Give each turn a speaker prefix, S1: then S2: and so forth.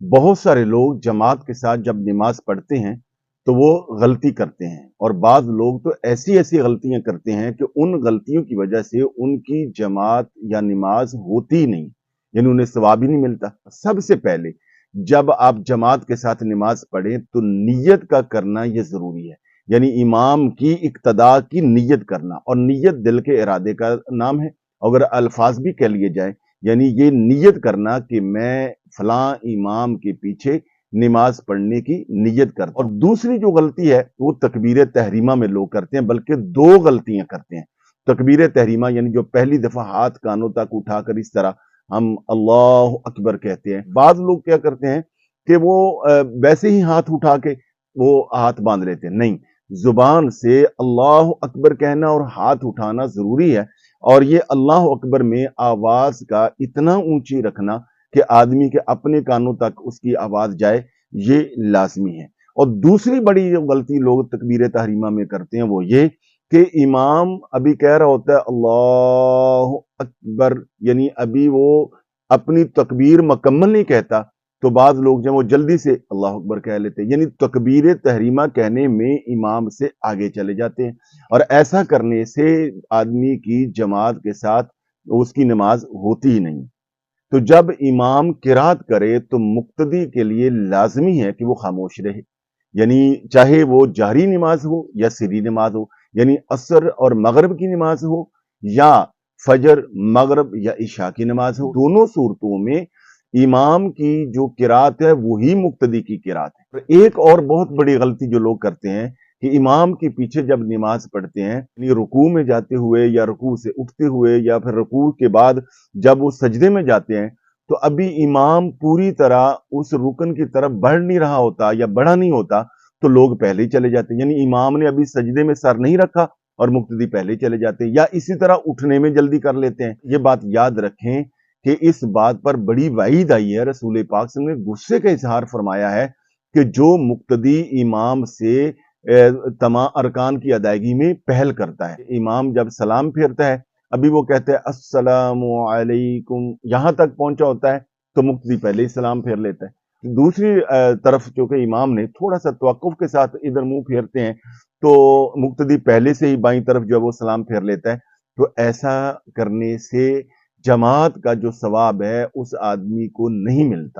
S1: بہت سارے لوگ جماعت کے ساتھ جب نماز پڑھتے ہیں تو وہ غلطی کرتے ہیں اور بعض لوگ تو ایسی ایسی غلطیاں کرتے ہیں کہ ان غلطیوں کی وجہ سے ان کی جماعت یا نماز ہوتی نہیں یعنی انہیں ثواب ہی نہیں ملتا۔ سب سے پہلے جب آپ جماعت کے ساتھ نماز پڑھیں تو نیت کا کرنا یہ ضروری ہے یعنی امام کی اقتداء کی نیت کرنا۔ اور نیت دل کے ارادے کا نام ہے۔ اگر الفاظ بھی کہہ لیے جائیں یعنی یہ نیت کرنا کہ میں فلاں امام کے پیچھے نماز پڑھنے کی نیت کرتا اور دوسری جو غلطی ہے، وہ تکبیر تحریمہ میں لوگ کرتے ہیں، بلکہ دو غلطیاں کرتے ہیں۔ تکبیر تحریمہ یعنی جو پہلی دفعہ ہاتھ کانوں تک اٹھا کر اس طرح ہم اللہ اکبر کہتے ہیں۔ بعض لوگ کیا کرتے ہیں کہ وہ ویسے ہی ہاتھ اٹھا کے وہ ہاتھ باندھ لیتے ہیں۔ نہیں، زبان سے اللہ اکبر کہنا اور ہاتھ اٹھانا ضروری ہے۔ اور یہ اللہ اکبر میں آواز کا اتنا اونچی رکھنا کہ آدمی کے اپنے کانوں تک اس کی آواز جائے، یہ لازمی ہے۔ اور دوسری بڑی جو غلطی لوگ تکبیر تحریمہ میں کرتے ہیں وہ یہ کہ امام ابھی کہہ رہا ہوتا ہے، اللہ اکبر یعنی ابھی وہ اپنی تکبیر مکمل نہیں کہتا۔ تو بعض لوگ جب وہ جلدی سے اللہ اکبر کہہ لیتے ہیں یعنی تکبیر تحریمہ کہنے میں امام سے آگے چلے جاتے ہیں۔ اور ایسا کرنے سے آدمی کی جماعت کے ساتھ اس کی نماز ہوتی ہی نہیں۔ تو جب امام کرات کرے تو مقتدی کے لیے لازمی ہے کہ وہ خاموش رہے۔ یعنی چاہے وہ جہری نماز ہو یا سری نماز ہو یعنی عصر اور مغرب کی نماز ہو یا فجر، مغرب یا عشاء کی نماز ہو، دونوں صورتوں میں امام کی جو کرات ہے، وہی مقتدی کی کرات ہے۔ ایک اور بہت بڑی غلطی جو لوگ کرتے ہیں کہ امام کے پیچھے جب نماز پڑھتے ہیں یعنی رکوع میں جاتے ہوئے یا رکوع سے اٹھتے ہوئے یا پھر رکوع کے بعد جب وہ سجدے میں جاتے ہیں، تو ابھی امام پوری طرح اس رکن کی طرف بڑھ نہیں رہا ہوتا یا بڑھا نہیں ہوتا، تو لوگ پہلے ہی چلے جاتے ہیں۔ یعنی امام نے ابھی سجدے میں سر نہیں رکھا اور مقتدی پہلے ہی چلے جاتے ہیں۔ یا اسی طرح اٹھنے میں جلدی کر لیتے ہیں۔ یہ بات یاد رکھیں کہ اس بات پر بڑی وعید آئی ہے، رسول پاک سے نے غصے کا اظہار فرمایا ہے کہ جو مقتدی امام سے تمام ارکان کی ادائیگی میں پہل کرتا ہے۔ امام جب سلام پھیرتا ہے، ابھی وہ کہتے ہیں السلام علیکم، یہاں تک پہنچا ہوتا ہے تو مقتدی پہلے ہی سلام پھیر لیتا ہے۔ دوسری طرف چونکہ امام نے تھوڑا سا توقف کے ساتھ ادھر منہ پھیرتے ہیں تو مقتدی پہلے سے ہی بائیں طرف جو وہ سلام پھیر لیتا ہے۔ تو ایسا کرنے سے جماعت کا جو ثواب ہے اس آدمی کو نہیں ملتا۔